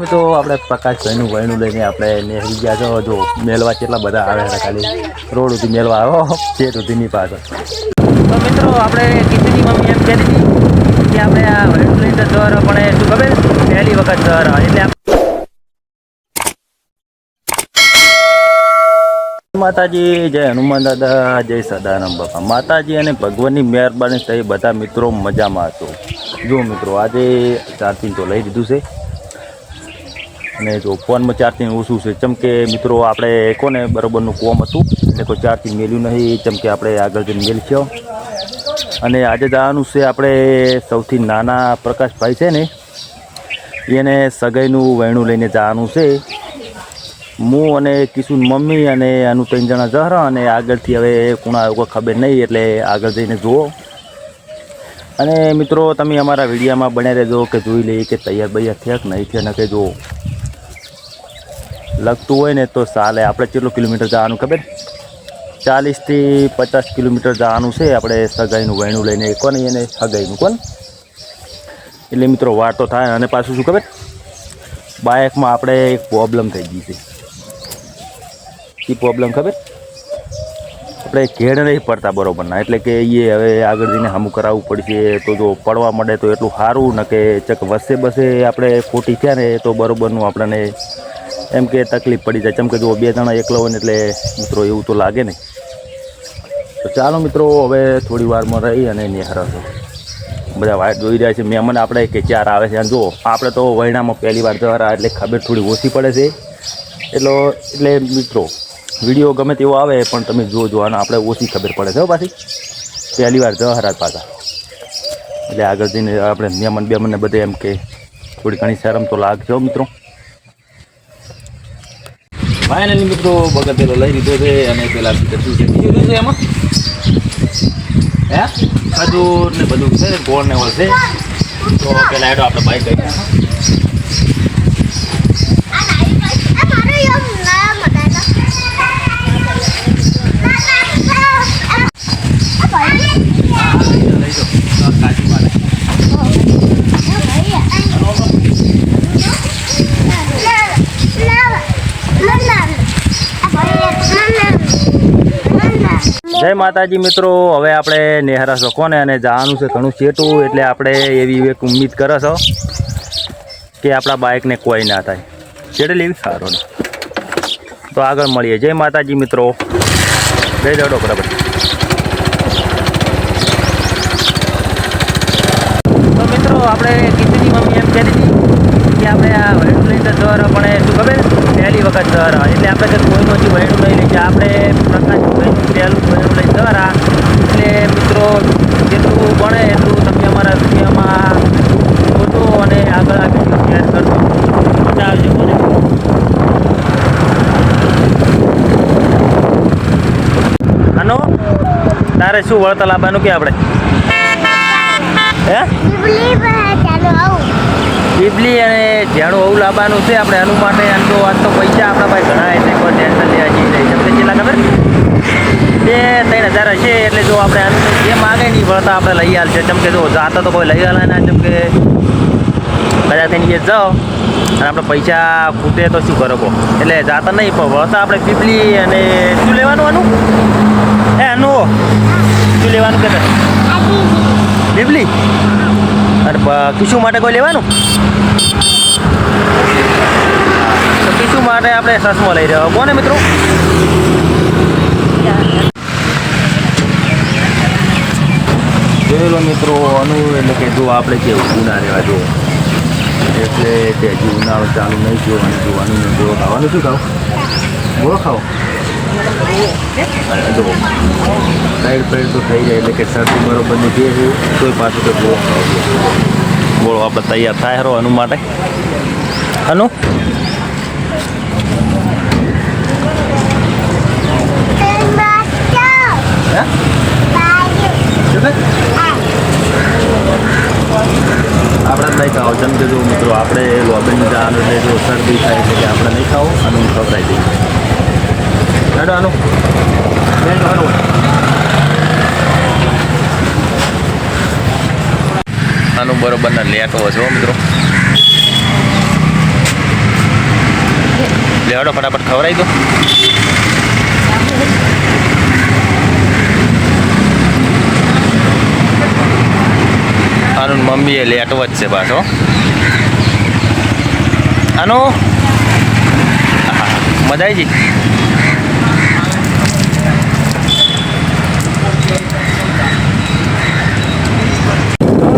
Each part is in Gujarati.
મિત્રો, આપણે પ્રકાશભાઈનું વયનું લઈને આપણે નેહરી ગયા છો. જો મેલવા કેટલા બધા આવે છે ખાલી. રોડ સુધી મેલવા આવો છે સુધીની પાછળ. તો મિત્રો, આપણે કીધીની મમ્મી એમ કહેતી હતી કે આપણે આ વયનું લઈને સર પણ શું ખબર? પહેલી વખત સર એટલે માતાજી, જય હનુમાન દાદા, જય સદાનંદ બાપા. માતાજી અને ભગવાનની મહેરબાની થઈ બધા મિત્રો મજામાં હતો જો મિત્રો, આજે ચાર્જિંગ તો લઈ દીધું છે. અને જો ફોનમાં ચાર્જિંગ ઓછું છે ચમ કે મિત્રો આપણે કોને બરોબરનું કોમ હતું એટલે કોઈ ચાર્જિંગ મેલ્યું નહીં ચમ કે આપણે આગળ જઈને મેલશો અને આજે જવાનું છે આપણે સૌથી નાના પ્રકાશભાઈ છે ને, એને સગાઈનું વહેણું લઈને જવાનું છે. હું અને કિશુન મમ્મી અને આનું ત્રણ જણા જહરા અને આગળથી હવે કોણા કોઈ ખબર નહીં, એટલે આગળ જઈને જુઓ. અને મિત્રો, તમે અમારા વિડીયામાં બન્યા રહેજો કે જોઈ લઈએ કે તૈયાર બૈયાર થયા કે નહીં થયા કે જો લગતું હોય ને તો ચાલે આપણે કેટલું કિલોમીટર જવાનું ખબર? ચાલીસથી પચાસ કિલોમીટર જવાનું છે. આપણે સગાઈનું વહેણું લઈને કોને એને સગાઈનું કોણ? એટલે મિત્રો વાર તો થાય અને પાછું શું ખબર? બાઇકમાં આપણે એક પ્રોબ્લેમ થઈ ગઈ છે. એ પ્રોબ્લેમ ખબર? આપણે ઘેડ નહીં પડતા બરોબરના. એટલે કે એ હવે આગળ જઈને હમું કરાવવું પડશે. તો જો પડવા મળે તો એટલું સારું, ન કે ચક વસે બસે આપણે ખોટી થયા ને તો બરોબરનું આપણને એમ કે તકલીફ પડી જાય. ચમકે જો બે જણા એકલા હોય ને એટલે મિત્રો એવું તો લાગે નહીં. તો ચાલો મિત્રો, હવે થોડી વારમાં રહી અને નિહારશો બધા વાટ જોઈ રહ્યા છે. મહેમાન આપણે કે ચાર આવે છે. અને જો આપણે તો વૈણામાં પહેલી વાર જવા એટલે ખબર થોડી ઓછી પડે છે. એટલો, એટલે મિત્રો, વીડિયો ગમે તેવો આવે પણ તમે જો અને આપણે ઓછી ખબર પડે છે પાછી. પહેલી વાર જવા હરાજ પાછા. એટલે આગળ જઈને આપણે મહેમાન બેમાનને બધે એમ કે થોડી ઘણી શરમ તો લાગશે મિત્રો. ફાઇનલી મિત્રો બગર પેલો લઈ લીધો છે અને પેલા શું છે, બીજું શું છે એમાં? હે? ખજૂર ને બધું છે, ગોળ ને છે. તો પેલા એડો આપણે બાઈક કરી લઈ જાઓ કાચી મારે જય માતાજી મિત્રો, હવે આપણે નેહરા શકોને અને જવાનું છે ઘણું છેટું, એટલે આપણે એવી એક ઉમ્મીદ કરે છો કે આપણા બાઇકને કોઈ ના થાય. છેડે લેવી સારું તો આગળ મળીએ. જય માતાજી મિત્રો. જય દડો બરાબર તો મિત્રો, આપણે કીધુની મમ્મી એમ કહેતી હતી કે આપણે આ વહેણું લઈને સર પણ શું ખબર? પહેલી વખત સર એટલે આપણે કોઈ કોઈનું હજી લઈ નહીં લઈ આપણે પ્રકાશ વહેણું લઈને સર એટલે મિત્રો જેટલું બને એટલું તમે અમારા દુનિયામાં ફોટો અને આગળ આ વીડિયો શેર કરજો. મજા આવજો મને. આનો તારે શું વળતા લાવવાનું કે આપણે? હે? પીપલી અને ઝેણું આવું લાવવાનું છે આપણે. એનું માટે એમ તો આજ તો પૈસા આપણા પાસે ઘણા એટલે કોઈ ટેન્શન લેવા જેવી નહીં. તમને કેટલા ખબર? બે, ત્રણ હજાર હશે એટલે જો આપણે આનું જે માગે નહીં વળતા આપણે લઈ આવશે જેમ કે જો જાતા તો કોઈ લઈ આલે ના, જેમ કે બધા થઈને એ જાઓ. અને આપણે પૈસા ખૂટે તો શું કરો એટલે જાતા નહીં, પણ વળતા આપણે પીપલી અને શું લેવાનું આનું? એ, આનું શું લેવાનું કે પીપલી. અને કિશુ માટે કોઈ લેવાનું? તો કિશુ માટે આપણે સસમો લઈ રહ્યો. કોને મિત્રો? જોયેલો મિત્રો અનુભવ એટલે કે જો આપણે જે ઉના રહેવા જો એટલે તે હજી ઉનાળો ચાલુ નહીં થયો અને જોવાનું ને ગોળો ખાવાનું શું ખાવ? ગોળો ખાઓ જો સાઈડ સાઈડ તો થઈ જાય એટલે કે શરદી બરોબરની જે છે તોય પાછું તો ગોળો ખાવ ગોળો આપણે તૈયાર થાય હરો અનુ માટે. અનુ હે શું કહે? જ ખાઓ. જેમ કે જો મિત્રો આપણે લોબીન જાન એટલે જો શરદી થાય એટલે આપણે નહીં ખાવો અને હું ખવડાવી દઈએ હેડો આનું. આનું. બરોબરના લેટો છે, હો મિત્રો. લેવાડો ફટાફટ ખવડાવી દો. મમ્મી એ લેટ વધશે પાછો. આનો? મજા આવી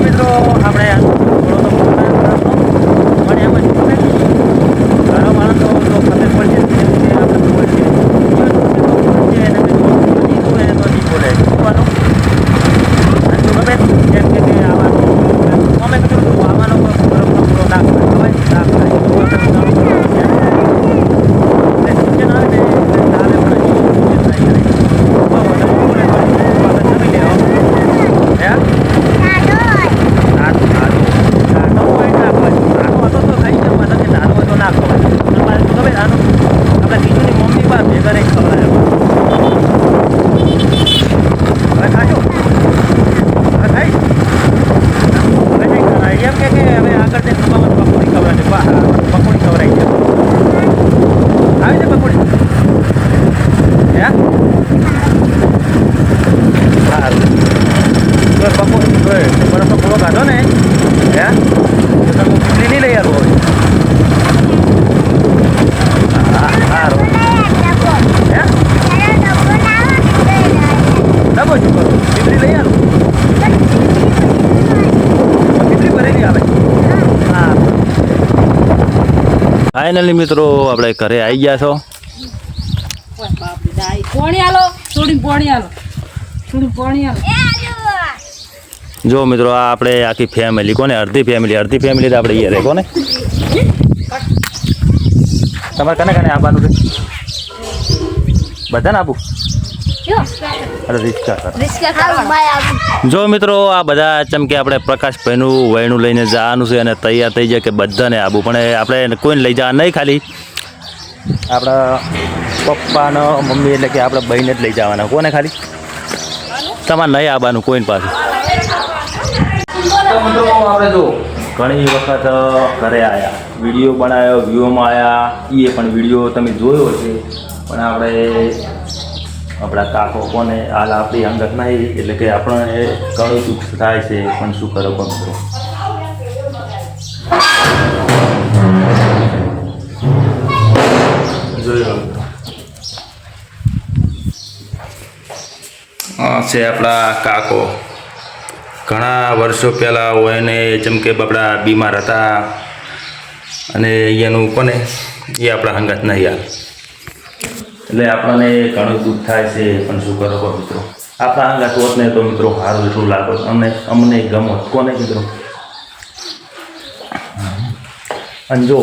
મિત્રો આપણે થોડો તો પણ એમ જ છે. ઘણા માણસો તો ખબર પડશે કેમ કે આપણે ખબર છે. જે એને મેં જોયું, નહીં જોયું એને તો નહીં બોલે. જોવાનું. અને જો ખબર જેમ કે કે આવાનો અમે કીધું હતું, આવાનો કોઈ બરફનો પૂરો ના ખવાય. ખવાય? ના ખવાય. તો આપણે બનાવવું પડે. એટલે સૂચન આવે ને એટલે ચાલે પણ હજી સૂચન થાય કરે. બહુ વધારે બોલે તો આપણે જમી લેવા. હે? નાનું નાનું નાનો હોય ના ખવાય નાનો હતો તો ખાઈ જવા નથી નાનો હતો ના ખવાય પણ મારે શું ખબર આનું આપણા બીજુની મમ્મી બા ભેગા રહી ખવડાવે હવે ખાશો હવે ખાઈ હવે નહીં ખવડાય. એમ કે કે હવે આગળ જઈને તમારે પકોડી ખવડાવશે બા પકોડી ખવડાવી છે આવી છે પકોડી હે સારું જો પકોડી જોઈ બરફનો પૂરો કાઢો ને હે તો તમે ખીચડી નહીં લઈ આવો હવે હા સારું હે ડબો શું કરું ખીચડી લઈ આવું ખીચડી ભરેલી આવે હા ફાઇનલી મિત્રો આપણે ઘરે આવી ગયા છો. પોણી આલો થોડી પોણી આલો થોડી પોણી આલો. જો મિત્રો આ આપણે આખી ફેમિલી કોને? અડધી ફેમિલી અડધી ફેમિલી તો આપણે અહીંયા રહે કોને? તમારે કને કને આવવાનું છે? બધાને આપું? જો. મિત્રો આ બધા જેમ કે આપણે પ્રકાશભાઈનું વહેણું લઈને જવાનું છે અને તૈયાર થઈ જાય કે બધાને આવું પણ એ આપણે કોઈને લઈ જવા નહીં ખાલી. આપણા પપ્પાનો મમ્મી એટલે કે આપણે બહીને જ લઈ જવાના. કોને ખાલી? તમારે નહીં આવવાનું કોઈને પાછું. તો મિત્રો આપણે જો ઘણી વખત ઘરે આવ્યા વીડિયો બનાવ્યો વ્યૂમાં આવ્યા એ પણ વીડિયો તમે જોયો છે પણ આપણે આપણા કાકો કોને હાલ આપણી અંગત નહીં, એટલે કે આપણને ઘણું દુઃખ થાય છે પણ શું કરો પણ આ છે આપણા કાકો. ઘણા વર્ષો પહેલાં હોય ને જેમ કે બાપડા બીમાર હતા, અને અહીંયાનું કોને? એ આપણા હંગાત નહીં યાર એટલે આપણને ઘણું દુઃખ થાય છે, પણ શું કરો કહો મિત્રો? આપણા હંગાત હોત ને તો મિત્રો સારું એટલું લાગો અમને અમને ગમત કોને મિત્રો અને જો,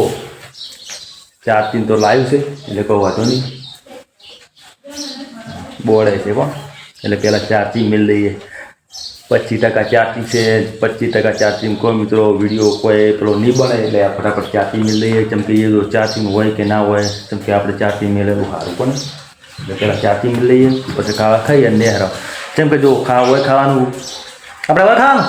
ચાર તીન તો લાવ્યું છે, એટલે કોઈ વાંધો નહીં. બોળે છે કોણ એટલે પહેલાં ચાર ચાર્જિંગ મિલ દઈએ. પચીસ ટકા ચાર્જિંગ છે પચીસ ટકા ચાર્જિંગ કોઈ મિત્રો વીડિયો કોઈ પેલો નહીં બને એટલે આ ફટાફટ ચાર્જિંગ મેળ લઈએ. જેમ કે એ જો ચાર્જિંગ હોય કે ના હોય જેમ કે આપણે ચાર્જિંગ મેળવેલું સારું પણ એટલે પહેલાં ચાર્જિંગ મેળ લઈએ પછી ખાવા ખાઈએ અને નેહરા. જેમ કે જો ખાવા હોય ખાવાનું. આપણે હવે ખાવાનું?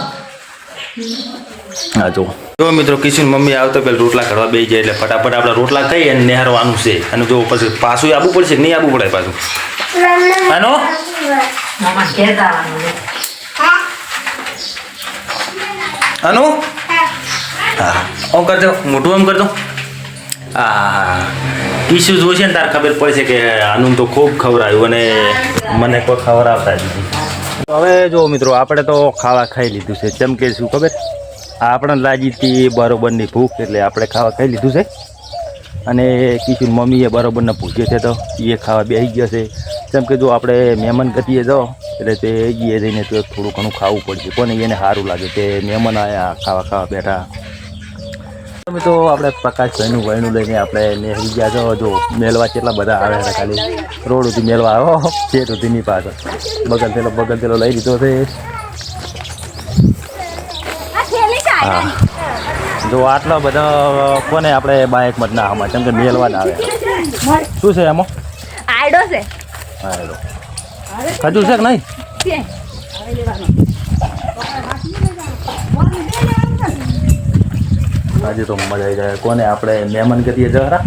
હા જો જો મિત્રો કિશન મમ્મી આવતો પેલા રોટલા કરવા બેસી જાય એટલે ફટાફટ આપણે રોટલા ખાઈએ અને નેહરવાનું છે. અને જો પછી પાછું આવવું પડશે કે નહીં આવવું પડે પાછું? આનો? આનું હા. ઓમ કરજો. મોટું એમ કરજો. હા કિશુ જોશે ને તારે ખબર પડશે કે આનું તો ખૂબ ખવડાવ્યું અને મને કોઈ ખવડાવતા જ નથી તો હવે જો મિત્રો આપણે તો ખાવા ખાઈ લીધું છે. જેમ કે શું ખબર? આપણે લાગી હતી બરોબરની ભૂખ એટલે આપણે ખાવા ખાઈ લીધું છે. અને કિશુ મમ્મીએ બરોબરના ભૂખે છે તો એ ખાવા બેસી ગયો છે. જેમ કે જો આપણે મહેમાન ગતિએ જાઓ એટલે તે એ જઈને તો થોડું ઘણું ખાવું પડશે. કોને એને સારું લાગે કે મહેમાન આવ્યા ખાવા ખાવા બેઠા. તમે તો આપણે પ્રકાશભાઈનું વયનું લઈને આપણે નેહરી ગયા છો. જો મેળવા કેટલા બધા આવે છે ખાલી. રોડ સુધી મેળવા આવો છે સુધીની પાછળ. બગલ તેલો બગલ તેલો લઈ લીધો છે. હા. જો આટલા બધા કોને આપણે બાઇકમાં મત ના આમાં કેમ કે મેળવા જ આવે. શું છે એમાં આયડો છે. હા ખજૂર છે કે? નહીં. આજે તો મજા આવી જાય. કોને આપણે મહેમાન કરીએ જરા?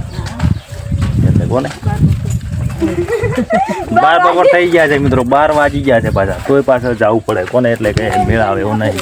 કોને? બાર બપોર થઈ ગયા છે મિત્રો. બાર વાગી ગયા છે પાછા. તોય પાછળ જવું પડે. કોને એટલે કે મેળ આવે એવું નહીં.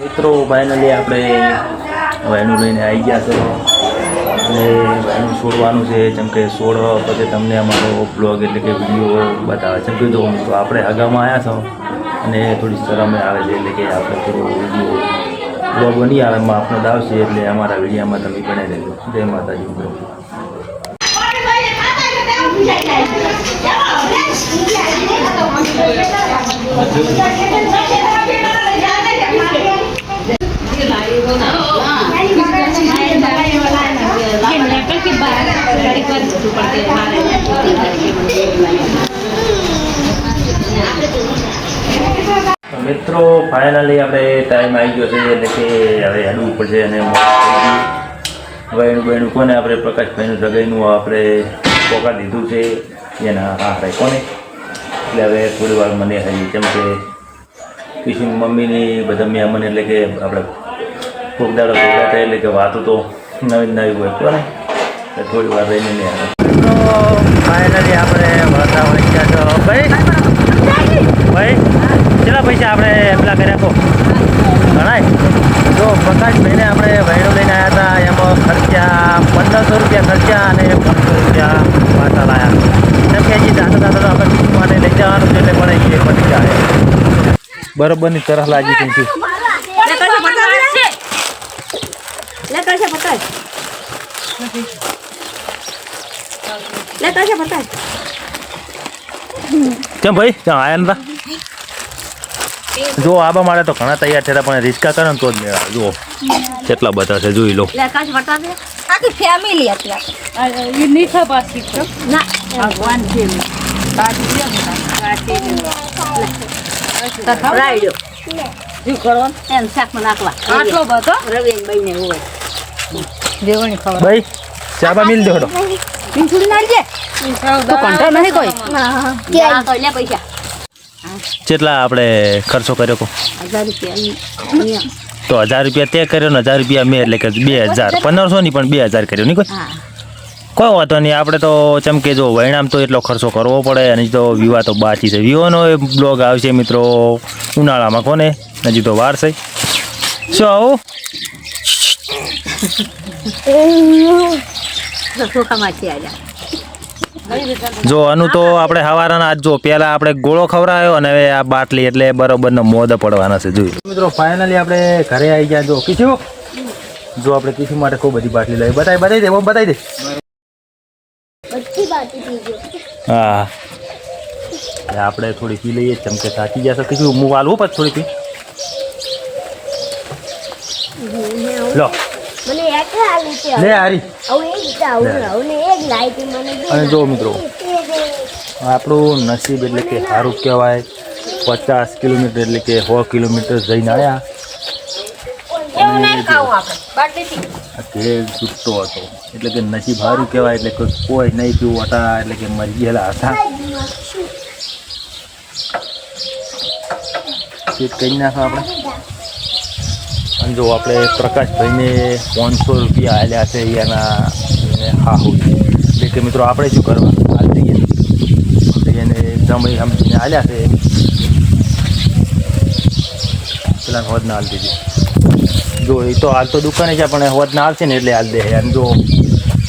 મિત્રો ફાઇનલી આપણે વાયનું લઈને આવી ગયા છે. અને વાયનું છોડવાનું છે, જેમ કે છોડ, પછી તમને અમારો બ્લોગ એટલે કે વીડિયો બતાવે જેમ કે જો મિત્રો, આપણે અગાઉમાં આવ્યા છો અને થોડી શરમે આવે છે, એટલે કે આપણે થોડો વીડિયો બ્લોગ બની આવે, એમાં આપણે છે, એટલે અમારા વિડીયામાં તમે બને રહેજો. જય માતાજી તો મિત્રો ફાઇનલી આપણે ટાઈમ આવી ગયો છે, એટલે કે હવે હેડવું પડશે અને હવે એનું બહેનું કોને? આપણે પ્રકાશભાઈનું જગાઈનું આપણે પોકા દીધું છે. એના હા કોને? એટલે હવે થોડી વાર મને હજી કેમ કે કિશન મમ્મીની, બધા મહેમાન એટલે કે આપણે કોક દાડો ભેગા થાય એટલે કે વાતો તો નવી નવી હોય એટલે થોડી વાર રહીને નહીં આવે. ફાઇનલી આપણે વળતા વળી ગયા છો ભાઈ? ભાઈ, કેટલા પૈસા આપણે પેલા કર્યા કહો ગણાય જો પ્રકાશભાઈને આપણે વહેણું લઈને આવ્યા હતા, એમાં ખર્ચા પંદરસો રૂપિયા ખર્ચા અને પાંચસો રૂપિયા પાછા લાયા કેમ કે હજી દાદા દાદા આપણે માટે લઈ જવાનું છે, એટલે પણ એ પતી જાય બરોબરની તરફ લાગી હતી. છે કેમ ભાઈ? ત્યાં આયા નતા? જો આબા મારે તો ઘણા તૈયાર થયા પણ રિસ્કા કરે ને તો જ મેળ. જુઓ કેટલા બધા છે જોઈ લો. આખી ફેમિલી હતી થાય પાછી ના. ભગવાન છે રાયડો. શું કરવાનું? એમ શાકમાં નાખવા. આટલો બધો? રવિન બઈને હોય દેવાની ખબર. ભાઈ ચાબા મિલ દો મીઠું નાખજે તો કંટાળ નહીં કોઈ? ના તો લે પૈસા. કેટલા આપણે ખર્ચો કર્યો કો હજાર રૂપિયા તો હજાર રૂપિયા તે કર્યો ને હજાર રૂપિયા મેં એટલે કે બે હજાર. પંદરસો ની પણ બે હજાર કર્યો નહીં કોઈ? હા. કોઈ વાંધો નહીં, આપણે તો ચમકે જો વૈણામ તો એટલો ખર્ચો કરવો પડે, અને તો વિવાહ તો બાકી છે. વિવાહનો બ્લોગ આવશે મિત્રો ઉનાળામાં, કોને? હજી તો વાર છે. શું આવું? જો આનું તો આપણે હવારાના આજ જો પહેલા આપણે ગોળો ખવડાવ્યો અને હવે આ બાટલી એટલે બરોબરનો મોદ પડવાના છે જોઈ મિત્રો ફાઇનલી આપણે ઘરે આવી ગયા જો. કીધું જો આપણે કીધું માટે ખૂબ બધી બાટલી લઈ. બતાવી બતાવી દે બતાવી દે. હા. આપણે થોડી પી લઈએ ચમકે થાકી ગયા છે. કીધું હું વાલું પછી થોડી પી લો. મને એક આવી છે લે. હારી અને જો મિત્રો આપણું નસીબ એટલે કે સારું કહેવાય. પચાસ કિલોમીટર એટલે કે સો કિલોમીટર જઈને આવ્યા આ ઘેર છૂટતો હતો. એટલે કે નસીબ સારું કહેવાય એટલે કે કોઈ નહીં પીવું હતા એટલે કે મરી ગયેલા હતા. ચેક કરી નાખો આપણે. અને જો આપણે પ્રકાશભાઈને પાંચસો રૂપિયા આલ્યા છે એના એને હાહુ એટલે કે મિત્રો આપણે શું કરવા હાલ દઈએ એટલે એને સમય સમજીને આલ્યા છે પેલા હોદ ના હાલ દીધી. જો એ તો હાલ તો દુકાને છે, પણ હોત ના આવશે ને એટલે હાલ દે એમ જો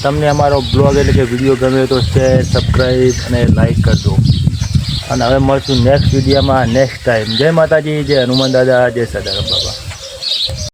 તમને અમારો બ્લોગ એટલે કે વીડિયો ગમે તો શેર સબસ્ક્રાઈબ અને લાઈક કરજો. અને હવે મળશું નેક્સ્ટ વિડીયોમાં નેક્સ્ટ ટાઈમ જય માતાજી, જય હનુમાન દાદા, જય સદારામ